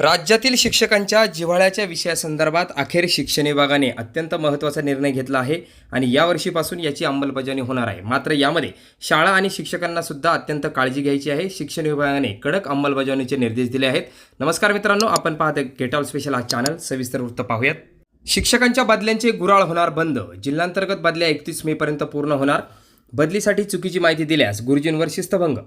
राज्यातील शिक्षकांच्या जिव्हाळ्याच्या विषयासंदर्भात अखेर शिक्षण विभागाने अत्यंत महत्त्वाचा निर्णय घेतला आहे आणि यावर्षीपासून याची अंमलबजावणी होणार आहे. मात्र यामध्ये शाळा आणि शिक्षकांना सुद्धा अत्यंत काळजी घ्यायची आहे. शिक्षण विभागाने कडक अंमलबजावणीचे निर्देश दिले आहेत. नमस्कार मित्रांनो आपण पाहत गेट ऑल स्पेशल हा चॅनल सविस्तर वृत्त पाहूयात. शिक्षकांच्या बदल्यांचे गुराळ होणार बंद. जिल्हांतर्गत बदल्या एकतीस मेपर्यंत पूर्ण होणार. बदलीसाठी चुकीची माहिती दिल्यास गुरुजींवर शिस्तभंग.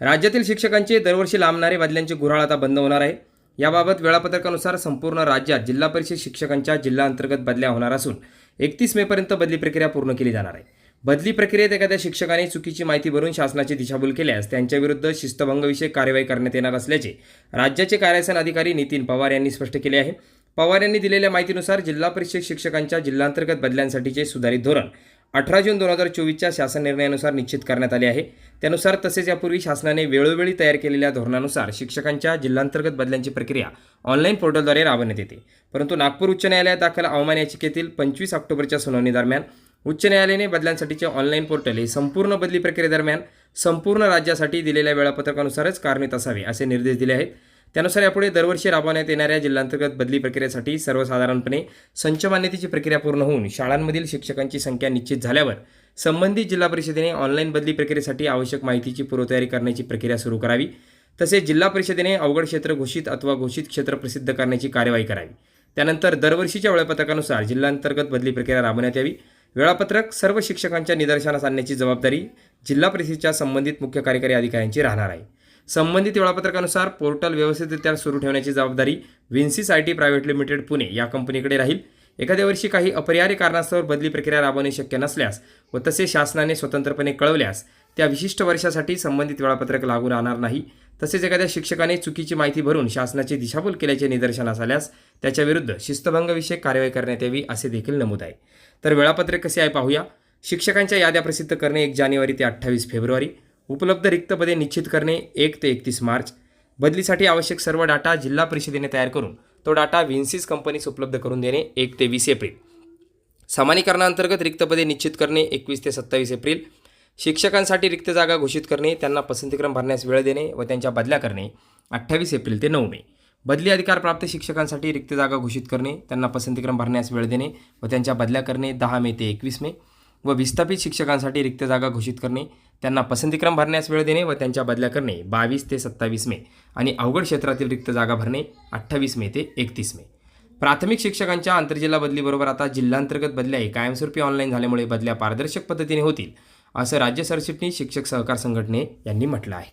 राज्यातील शिक्षकांचे दरवर्षी लांबणारे बदल्यांचे गुराळ आता बंद होणार आहे. याबाबत वेळापत्रकानुसार संपूर्ण राज्यात जिल्हा परिषद शिक्षकांच्या जिल्हा अंतर्गत बदल्या होणार असून एकतीस मेपर्यंत बदली प्रक्रिया पूर्ण केली जाणार आहे. बदली प्रक्रियेत एखाद्या शिक्षकाने चुकीची माहिती भरून शासनाची दिशाभूल केल्यास त्यांच्याविरुद्ध शिस्तभंगविषयक कार्यवाही करण्यात येणार असल्याचे राज्याचे कार्यसन अधिकारी नितीन पवार यांनी स्पष्ट केले आहे. पवार यांनी दिलेल्या माहितीनुसार जिल्हा परिषद शिक्षकांच्या जिल्हांतर्गत बदल्यांसाठीचे सुधारित धोरण अठरा जून दोन हजार चोवीसच्या शासन निर्णयानुसार निश्चित करण्यात आले आहे. त्यानुसार तसेच यापूर्वी शासनाने वेळोवेळी तयार केलेल्या धोरणानुसार शिक्षकांच्या जिल्हांतर्गत बदल्यांची प्रक्रिया ऑनलाईन पोर्टलद्वारे राबवण्यात येते. परंतु नागपूर उच्च न्यायालयात दाखल अवमान याचिकेतील पंचवीस ऑक्टोबरच्या सुनावणीदरम्यान उच्च न्यायालयाने बदल्यांसाठीचे ऑनलाईन पोर्टल हे संपूर्ण बदली प्रक्रियेदरम्यान संपूर्ण राज्यासाठी दिलेल्या वेळापत्रकानुसारच कारणीत असावे असे निर्देश दिले आहेत. त्यानुसार यापुढे दरवर्षी राबवण्यात येणाऱ्या जिल्हांतर्गत बदली प्रक्रियेसाठी सर्वसाधारणपणे संच मान्यतेची प्रक्रिया पूर्ण होऊन शाळांमधील शिक्षकांची संख्या निश्चित झाल्यावर संबंधित जिल्हा परिषदेने ऑनलाईन बदली प्रक्रियेसाठी आवश्यक माहितीची पूर्वतयारी करण्याची प्रक्रिया सुरू करावी. तसेच जिल्हा परिषदेने अवघड क्षेत्र घोषित अथवा घोषित क्षेत्र प्रसिद्ध करण्याची कार्यवाही करावी. त्यानंतर दरवर्षीच्या वेळापत्रकानुसार जिल्हांतर्गत बदली प्रक्रिया राबवण्यात यावी. वेळापत्रक सर्व शिक्षकांच्या निदर्शनास आणण्याची जबाबदारी जिल्हा परिषदेच्या संबंधित मुख्य कार्यकारी अधिकाऱ्यांची राहणार आहे. संबंधित वेळापत्रकानुसार पोर्टल व्यवस्थितरित्या सुरू ठेवण्याची जबाबदारी Vinsys I T private limited Pune या कंपनीकडे राहील. एखाद्या वर्षी काही अपरिहार्य कारणास्तव बदली प्रक्रिया राबवणे शक्य नसल्यास व तसे शासनाने स्वतंत्रपणे कळवल्यास त्या विशिष्ट वर्षासाठी संबंधित वेळापत्रक लागू राहणार नाही. तसेच एखाद्या शिक्षकाने चुकीची माहिती भरून शासनाची दिशाभूल केल्याचे निदर्शनास आल्यास त्याच्याविरुद्ध शिस्तभंगविषयक कारवाई करण्यात यावी असे देखील नमूद आहे. तर वेळापत्रक कसे आहे पाहूया. शिक्षकांच्या याद्या प्रसिद्ध करणे एक जानेवारी ते अठ्ठावीस फेब्रुवारी. उपलब्ध रिक्त पदे निश्चित करणे एक ते एकतीस मार्च. बदलीसाठी आवश्यक सर्व डाटा जिल्हा परिषदेने तयार करून तो डाटा व्हिन्सिस कंपनीस उपलब्ध करून देणे एक ते वीस एप्रिल. समानीकरणाअंतर्गत रिक्त पदे निश्चित करणे एकवीस ते सत्तावीस एप्रिल. शिक्षकांसाठी रिक्त जागा घोषित करणे त्यांना पसंतीक्रम भरण्यास वेळ देणे व त्यांच्या बदल्या करणे अठ्ठावीस एप्रिल ते नऊ मे. बदली अधिकारप्राप्त शिक्षकांसाठी रिक्त जागा घोषित करणे त्यांना पसंतीक्रम भरण्यास वेळ देणे व त्यांच्या बदल्या करणे दहा मे ते एकवीस मे. व विस्थापित शिक्षकांसाठी रिक्त जागा घोषित करणे त्यांना पसंतीक्रम भरण्यास वेळ देणे व त्यांच्या बदल्या करणे बावीस ते सत्तावीस मे आणि अवघड क्षेत्रातील रिक्त जागा भरणे अठ्ठावीस मे ते एकतीस मे. प्राथमिक शिक्षकांच्या आंतरजिल्हा बदलीबरोबर आता जिल्हांतर्गत बदल्याही कायमस्वरूपी ऑनलाईन झाल्यामुळे बदल्या पारदर्शक पद्धतीने होतील असं राज्य सरचिटणीस शिक्षक सहकार संघटने यांनी म्हटलं आहे.